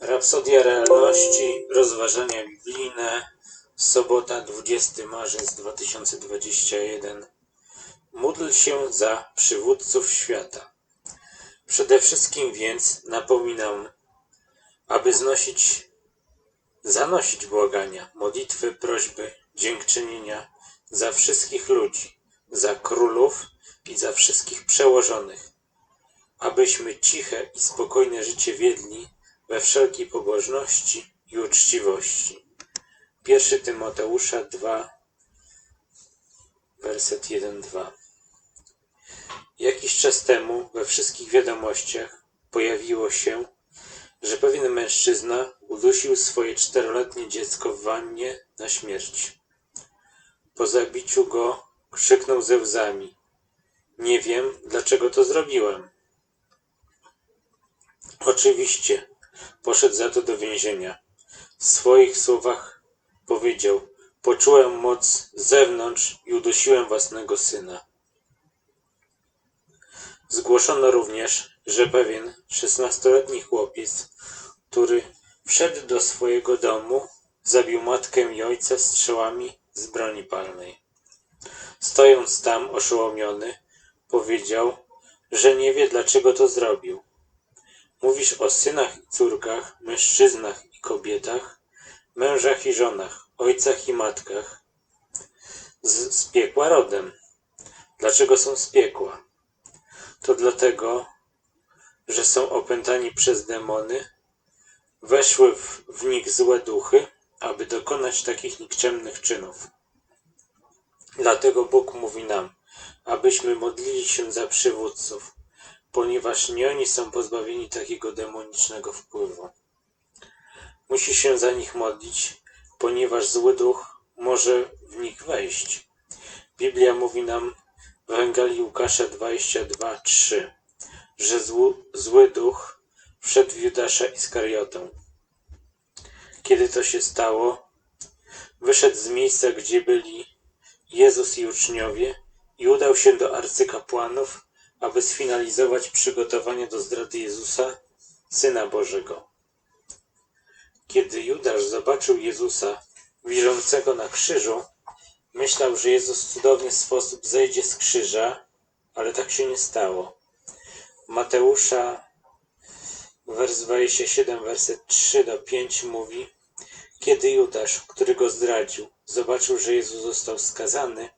Rapsodia Realności, rozważania biblijne, sobota 20 marzec 2021. Módl się za przywódców świata. Przede wszystkim więc napominam, aby znosić, zanosić błagania, modlitwy, prośby, dziękczynienia za wszystkich ludzi, za królów i za wszystkich przełożonych, abyśmy ciche i spokojne życie wiedli we wszelkiej pobożności i uczciwości. 1 Tymoteusza 2, werset 1-2. Jakiś czas temu we wszystkich wiadomościach pojawiło się, że pewien mężczyzna udusił swoje czteroletnie dziecko w wannie na śmierć. Po zabiciu go krzyknął ze łzami: Nie wiem, dlaczego to zrobiłem. Oczywiście poszedł za to do więzienia. W swoich słowach powiedział: Poczułem moc z zewnątrz i udusiłem własnego syna. Zgłoszono również, że pewien szesnastoletni chłopiec, który wszedł do swojego domu, zabił matkę i ojca strzałami z broni palnej. Stojąc tam oszołomiony, powiedział, że nie wie dlaczego to zrobił. Mówisz o synach i córkach, mężczyznach i kobietach, mężach i żonach, ojcach i matkach. Z, z piekła rodem. Dlaczego są z piekła? To dlatego, że są opętani przez demony, weszły w, w nich złe duchy, aby dokonać takich nikczemnych czynów. Dlatego Bóg mówi nam, abyśmy modlili się za przywódców, ponieważ nie oni są pozbawieni takiego demonicznego wpływu. Musi się za nich modlić, ponieważ zły duch może w nich wejść. Biblia mówi nam w Ewangelii Łukasza 22:3, że zły, zły duch wszedł w Judasza Iskariotę. Kiedy to się stało, wyszedł z miejsca, gdzie byli Jezus i uczniowie i udał się do arcykapłanów, aby sfinalizować przygotowanie do zdrady Jezusa, Syna Bożego. Kiedy Judasz zobaczył Jezusa wirzącego na krzyżu, myślał, że Jezus w cudowny sposób zejdzie z krzyża, ale tak się nie stało. Mateusza, wers 27, werset 3 do 5 mówi: Kiedy Judasz, który go zdradził, zobaczył, że Jezus został skazany,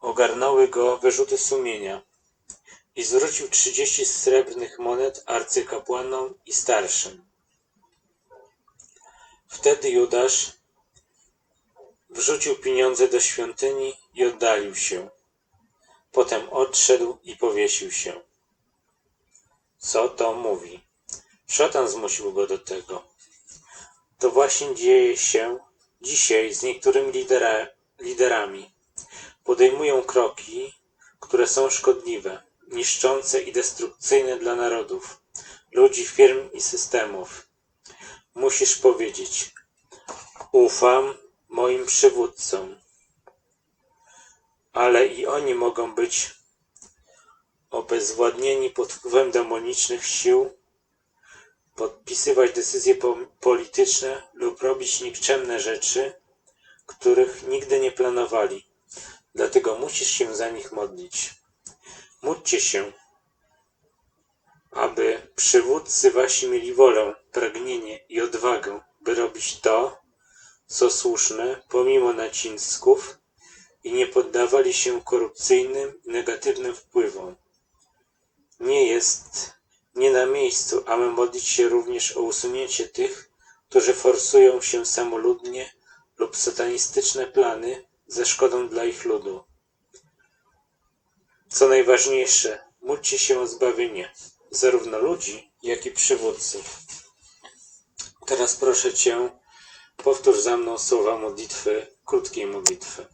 ogarnęły go wyrzuty sumienia i zwrócił trzydzieści srebrnych monet arcykapłanom i starszym. Wtedy Judasz wrzucił pieniądze do świątyni i oddalił się. Potem odszedł i powiesił się. Co to mówi? Szatan zmusił go do tego. To właśnie dzieje się dzisiaj z niektórymi lidera, liderami. Podejmują kroki, które są szkodliwe, niszczące i destrukcyjne dla narodów, ludzi, firm i systemów. Musisz powiedzieć: Ufam moim przywódcom, ale i oni mogą być obezwładnieni pod wpływem demonicznych sił, podpisywać decyzje po polityczne lub robić nikczemne rzeczy, których nigdy nie planowali. Dlatego musisz się za nich modlić. Módlcie się, aby przywódcy wasi mieli wolę, pragnienie i odwagę, by robić to, co słuszne, pomimo nacisków i nie poddawali się korupcyjnym i negatywnym wpływom. Nie jest nie na miejscu, aby modlić się również o usunięcie tych, którzy forsują się samoludnie lub satanistyczne plany ze szkodą dla ich ludu. Co najważniejsze, módlcie się o zbawienie zarówno ludzi, jak i przywódców. Teraz proszę Cię, powtórz za mną słowa modlitwy, krótkiej modlitwy.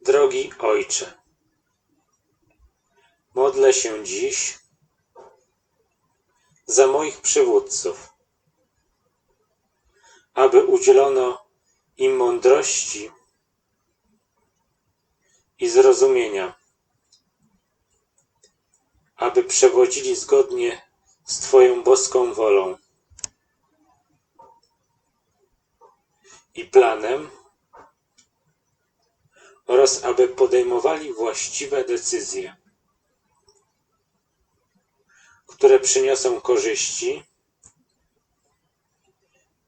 Drogi Ojcze, modlę się dziś za moich przywódców, aby udzielono im mądrości i zrozumienia, aby przewodzili zgodnie z Twoją boską wolą i planem oraz aby podejmowali właściwe decyzje, które przyniosą korzyści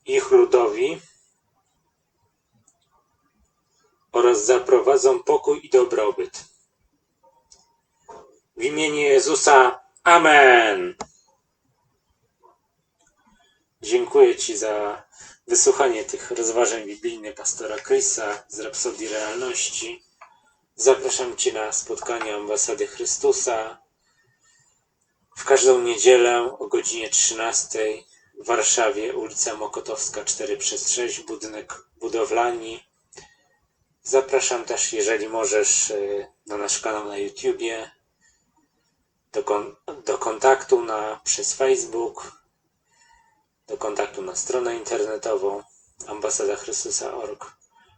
ich ludowi oraz zaprowadzą pokój i dobrobyt. W imieniu Jezusa. Amen. Dziękuję Ci za wysłuchanie tych rozważań biblijnych pastora Chrisa z Rapsodii Realności. Zapraszam Cię na spotkanie Ambasady Chrystusa w każdą niedzielę o godzinie 13 w Warszawie, ulica Mokotowska 4 przez 6, budynek budowlani. Zapraszam też, jeżeli możesz, y, na nasz kanał na YouTubie, do, kon- do kontaktu na, przez Facebook, do kontaktu na stronę internetową ambasadachrystusa.org.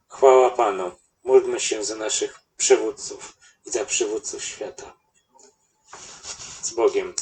Chwała Panu. Módlmy się za naszych przywódców i za przywódców świata. Z Bogiem.